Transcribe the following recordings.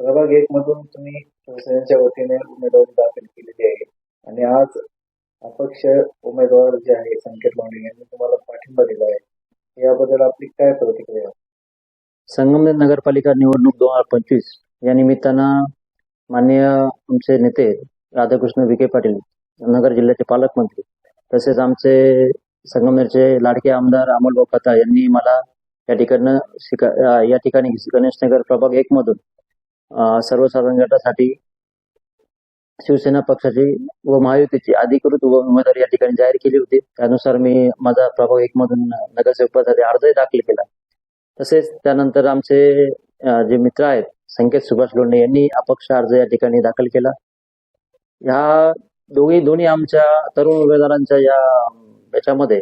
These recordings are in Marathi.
प्रभाग एक मधून तुम्ही शिवसेनेच्या वतीने उमेदवारी दाखल केलेली आहे. आणि आज अपक्ष उमेदवार जे आहे संकेत लोंढे यांनी तुम्हाला पाठिंबा दिला आहे. याबद्दल आपली काय प्रतिक्रिया? संगमनेर नगरपालिका निवडणूक दोन हजार पंचवीस या निमित्तानं माननीय आमचे नेते राधाकृष्ण विखे पाटील नगर जिल्ह्याचे पालकमंत्री तसेच आमचे संगमनेरचे लाडके आमदार अमोल खताळ यांनी मला या ठिकाणं शिका या ठिकाणी गणेशनगर प्रभाग एक मधून सर्वसाधारण गटासाठी शिवसेना पक्षाची व महायुतीची अधिकृत उमेदवार या ठिकाणी जाहीर केली होती. त्यानुसार मी माझा प्रभाव एक मधून नगरसेवकासाठी अर्जही दाखल केला. तसेच त्यानंतर आमचे जे मित्र आहेत संकेत सुभाष लोंढे यांनी अपक्ष अर्ज या ठिकाणी दाखल केला. ह्या दोघी दोन्ही आमच्या तरुण उमेदवारांच्या या याच्यामध्ये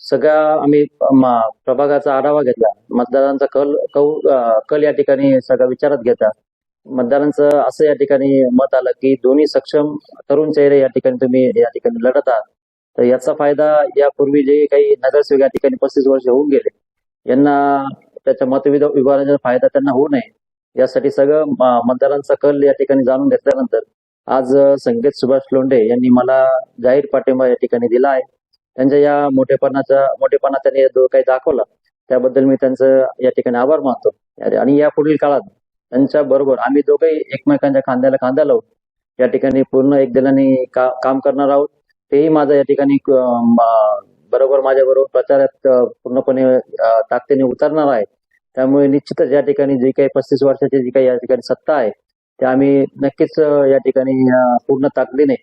सगळ्या आम्ही प्रभागाचा आढावा घेतला. मतदारांचा कल कौ कल या ठिकाणी सगळा विचारात घेता मतदारांचं असं या ठिकाणी मत आलं की दोन्ही सक्षम तरुण चेहरे या ठिकाणी तुम्ही या ठिकाणी लढत आहात. तर याचा फायदा यापूर्वी जे काही नगरसेवक या ठिकाणी पस्तीस वर्ष होऊन गेले यांना त्याच्या मतविध विभागाचा फायदा त्यांना होऊ नये. यासाठी सगळं मतदारांचा कल या ठिकाणी जाणून घेतल्यानंतर आज संगीत संकेत सुभाष लोंढे यांनी मला जाहीर पाठिंबा या ठिकाणी दिला आहे. त्यांच्या या मोठेपणाचा मोठेपणा त्यांनी जो काही दाखवला त्याबद्दल मी त्यांचं या ठिकाणी आभार मानतो. आणि या पुढील काळात त्यांच्या बरोबर आम्ही दोघेही एकमेकांच्या खांद्याला खांदा लावू या ठिकाणी पूर्ण एक दिलाने का, काम करणार आहोत. तेही माझं या ठिकाणी बरोबर माझ्या बरोबर प्रचारात पूर्णपणे ताकदीने उतरणार आहे. त्यामुळे निश्चितच या ठिकाणी जी काही पस्तीस वर्षाची जी काही या ठिकाणी सत्ता आहे ते आम्ही नक्कीच या ठिकाणी पूर्ण ताकदीने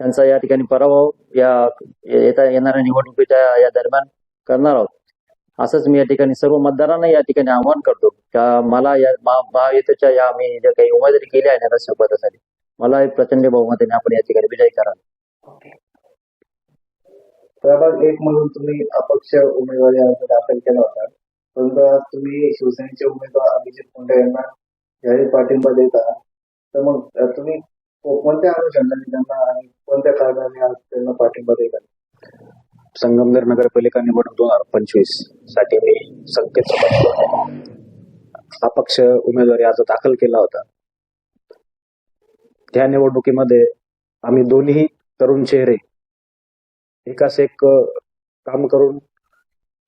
त्यांचा या ठिकाणी पराभव या येत्या येणाऱ्या निवडणुकीच्या या दरम्यान करणार आहोत. असंच मी या ठिकाणी सर्व मतदारांना या ठिकाणी आवाहन करतो का मला या महायुतीच्या या मी ज्या काही उमेदवारी केली आहे ना पदासाठी मला एक प्रचंड बहुमताने आपण या ठिकाणी विजयी करा प्रभाग एक म्हणून तुम्ही अपक्ष उमेदवारी अर्ज दाखल केला होता. परंतु आज तुम्ही शिवसेनेचे उमेदवार अभिजित मुंडे यांना जाहीर पाठिंबा देत आहात. तर मग तुम्ही कोणत्या अनुषंगाने त्यांना आणि कोणत्या कारणाने आज त्यांना पाठिंबा देत संगमनेर नगरपालिका निवडणूक दोन हजार पंचवीससाठी मी संकेत अपक्ष उमेदवारी अर्ज दाखल केला होता. त्या निवडणुकीमध्ये आम्ही दोन्ही तरुण चेहरे एकाच एक काम करून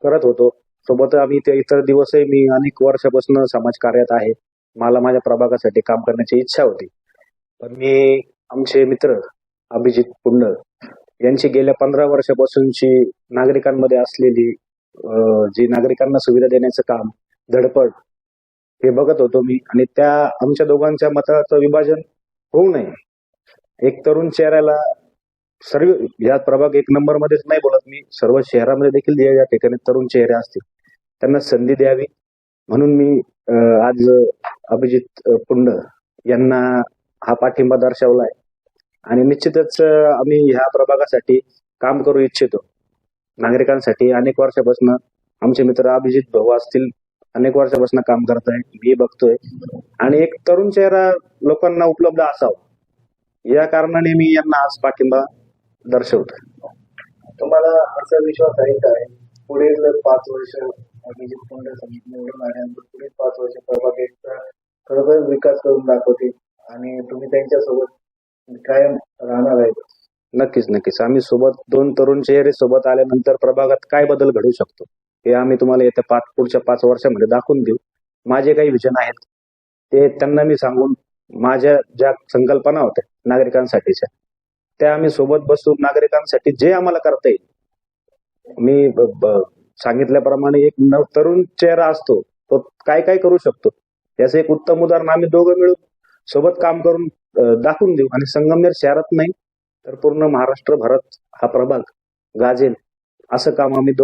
करत होतो. सोबत आम्ही ते इतर दिवसही मी अनेक वर्षापासून समाजकार्यात आहे. मला माझ्या प्रभागासाठी काम करण्याची इच्छा होती. पण मी आमचे मित्र अभिजित पुंड यांची गेल्या पंधरा वर्षापासूनची नागरिकांमध्ये असलेली जी नागरिकांना सुविधा देण्याचं काम धडपड हे बघत होतो मी. आणि त्या आमच्या दोघांच्या मताचं विभाजन होऊ नये. एक तरुण चेहऱ्याला सर्व या प्रभाग एक नंबर मध्येच नाही बोलत मी सर्व शहरामध्ये देखील या ठिकाणी तरुण चेहरे असतील. त्यांना संधी द्यावी. म्हणून मी आज अभिजित पुंड यांना हा पाठिंबा दर्शवलाय. आणि निश्चितच आम्ही ह्या प्रभागासाठी काम करू इच्छितो. नागरिकांसाठी अनेक वर्षापासून आमचे मित्र अभिजित भाऊ असतील अनेक वर्षापासून काम करत आहे मी बघतोय. आणि एक तरुण चेहरा लोकांना उपलब्ध असावा. या कारणाने मी यांना आज पाठिंबा दर्शवतो तुम्हाला असा विश्वास आहे काय पुढील पाच वर्ष अभिजित निवडून आल्यानंतर पुढील पाच वर्ष प्रभाग एकचा खरोखर विकास करून दाखवतील आणि तुम्ही त्यांच्यासोबत कायम राहणार आहे. नक्कीच नक्कीच. आम्ही सोबत दोन तरुण चेहरे सोबत आल्यानंतर प्रभागात काय बदल घडू शकतो हे आम्ही तुम्हाला येत्या पाच पुढच्या पाच वर्षामध्ये दाखवून देऊ. माझे काही विजन आहेत ते त्यांना मी सांगून माझ्या ज्या संकल्पना होत्या नागरिकांसाठीच्या त्या आम्ही सोबत बसून नागरिकांसाठी जे आम्हाला करता येईल. मी सांगितल्याप्रमाणे एक तरुण चेहरा असतो तो काय काय करू शकतो? याचं एक उत्तम उदाहरण आम्ही दोघं मिळून सोबत काम करून दाखवून देऊ. आणि संगमनेर शहरात नाही तर पूर्ण महाराष्ट्र भारत हा प्रभाग गाजेल. असं काम आम्ही दोघं